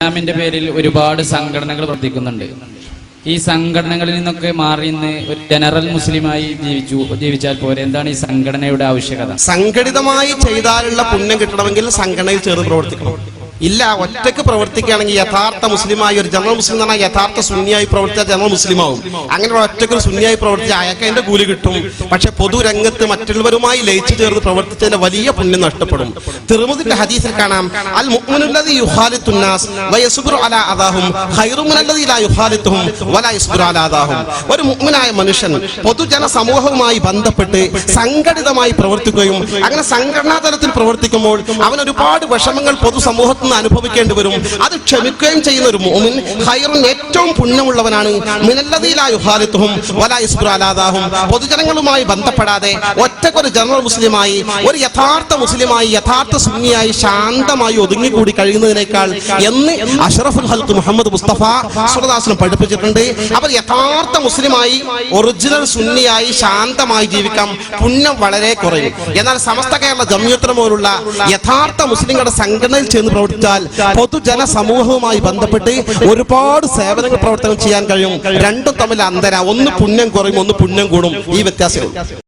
ഇസ്ലാമിന്റെ പേരിൽ ഒരുപാട് സംഘടനകൾ പ്രവർത്തിക്കുന്നുണ്ട്. ഈ സംഘടനകളിൽ നിന്നൊക്കെ മാറി ഇന്ന് ഒരു ജനറൽ മുസ്ലിമായി ജീവിച്ചു ജീവിച്ചാൽ പോരെ. എന്താണ് ഈ സംഘടനയുടെ ആവശ്യകത? സംഘടിതമായി ചെയ്താലുള്ള പുണ്യം കിട്ടണമെങ്കിൽ സംഘടനയിൽ ചേർന്ന് പ്രവർത്തിക്കണം. ഇല്ല ഒറ്റയ്ക്ക് പ്രവർത്തിക്കുകയാണെങ്കിൽ യഥാർത്ഥ മുസ്ലിമായി ഒരു ജനറൽ മുസ്ലിം എന്ന് പറഞ്ഞാൽ യഥാർത്ഥ സുന്നിയായി പ്രവർത്തിച്ച ജനറൽ മുസ്ലിമാവും. അങ്ങനെ ഒറ്റയ്ക്ക് ഒരു സുന്നിയായി പ്രവർത്തിച്ച അയാൾക്ക് അതിന്റെ കൂലി കിട്ടും. പക്ഷെ പൊതുരംഗത്ത് മറ്റുള്ളവരുമായി ലയിച്ചു ചേർന്ന് പ്രവർത്തിച്ചതിന്റെ വലിയ പുണ്യം നഷ്ടപ്പെടും. തിരുമുതിന്റെ ഹദീസിൽ കാണാം അൽ അലാ ലാ അലാ ഒരു മുഅ്മിനായ മനുഷ്യൻ പൊതുജന സമൂഹവുമായി ബന്ധപ്പെട്ട് സംഘടിതമായി പ്രവർത്തിക്കുകയും അങ്ങനെ സംഘടനാ തലത്തിൽ പ്രവർത്തിക്കുമ്പോൾ അവൻ ഒരുപാട് വിഷമങ്ങൾ പൊതുസമൂഹത്തിൽ നിന്ന് അനുഭവിക്കേണ്ടി വരും. അത് ക്ഷമിക്കുകയും ചെയ്യുന്ന ഒരു മോമിൻ ഹൈറിന് ഏറ്റവും പുണ്യമുള്ളവനാണ്. അലാ പൊതുജനങ്ങളുമായി ബന്ധപ്പെടാതെ ഒറ്റക്കൊരു ജനറൽ മുസ്ലിമായി ഒരു യഥാർത്ഥ മുസ്ലിമായി യഥാർത്ഥ സുന്നിയായി ശാന്തമായി ഒതുങ്ങിക്കൂടി കഴിയുന്നതിനേക്കാൾ എന്ന് അഷറഫുൽ ഹൽക്ക് മുഹമ്മദ് മുസ്തഫ സുറദാസിന് പഠിപ്പിച്ചിട്ടുണ്ട്. അവർ യഥാർത്ഥ മുസ്ലിമായി ഒറിജിനൽ സുന്നിയായി ശാന്തമായി ജീവിക്കാം. പുണ്യം വളരെ കുറയും. എന്നാൽ സമസ്ത കേരള ജമ്യത്തിന് പോലുള്ള യഥാർത്ഥ മുസ്ലിങ്ങളുടെ സംഘടനയിൽ ചേർന്ന് പ്രവർത്തിച്ചാൽ പൊതുജന സമൂഹവുമായി ബന്ധപ്പെട്ട് ഒരുപാട് സേവനങ്ങൾ പ്രവർത്തനം ചെയ്യാൻ കഴിയും. രണ്ടും തമ്മിൽ അന്തര. ഒന്ന് പുണ്യം കുറയും ഒന്ന് പുണ്യം കൂടും. ഈ വ്യത്യാസം